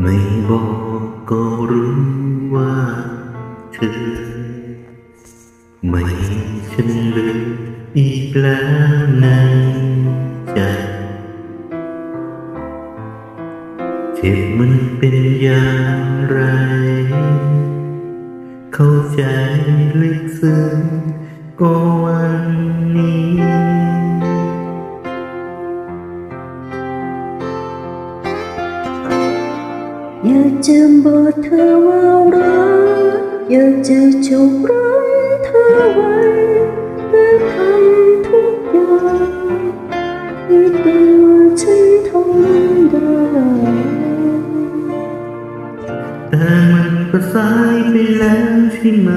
ไม่บอกก็รู้ว่าเธอ ไม่ฉันเลยอีกแล้วในใจเจ็บมันเป็นอย่างไร เข้าใจลึกซึ้งก็วัน บอกเธอว่ารักอยากจะจูบรักเธอไว้และทำทุกอย่างให้ตัวฉันทนได้แต่มันก็สายไปแล้วใช่ไหม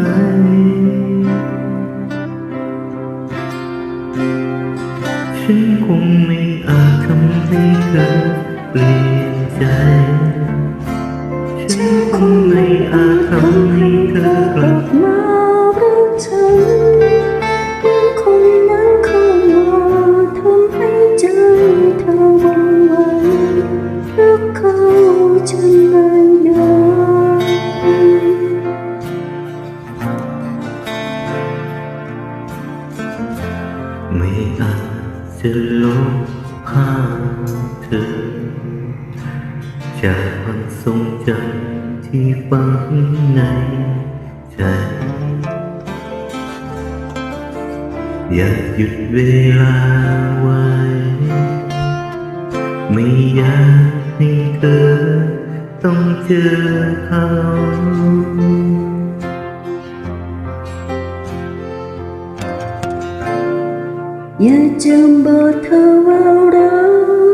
ฉันคงไม่อาจทำให้เธอเปลี่ยนใจ จะลบภาพเธอ จากความทรงจำที่ฝังในใจ อยากหยุดเวลาไว้ ไม่อยากให้เธอต้องเจอเขา อยากจะบอกเธอว่ารั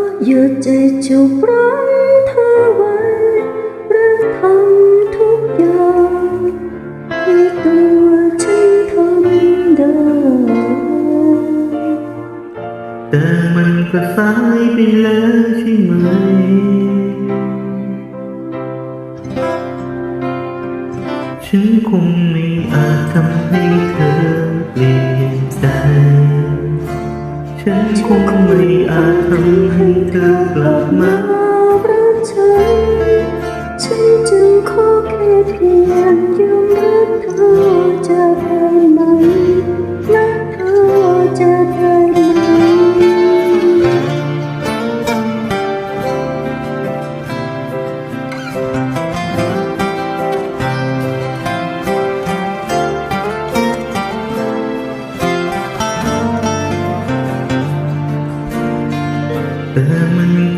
กอยากจจูบรักเธอไว้และทำทุกอย่างให้ตัวฉันทำได้แต่มันก็สายไปแล้วใช่ไหมฉันคงไม่อาจทำให้เธอเปลี่ยนใจ ฉันคงไม่อาจทำ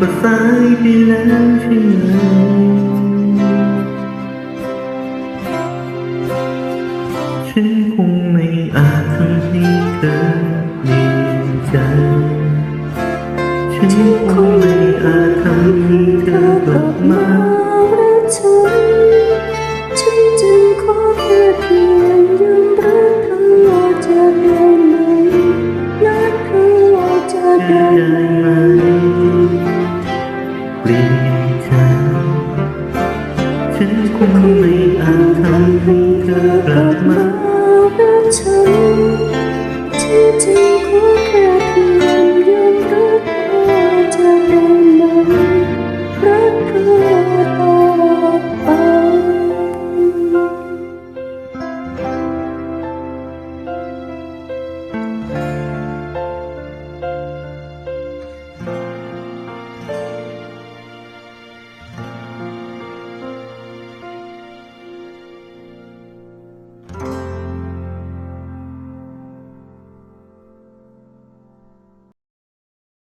ก็สายไปแล้วใช่ไหมฉันคงไม่อาจทำให้เธอเปลี่ยนใจ ฉันคงไม่อาจทำให้เธอกลับมา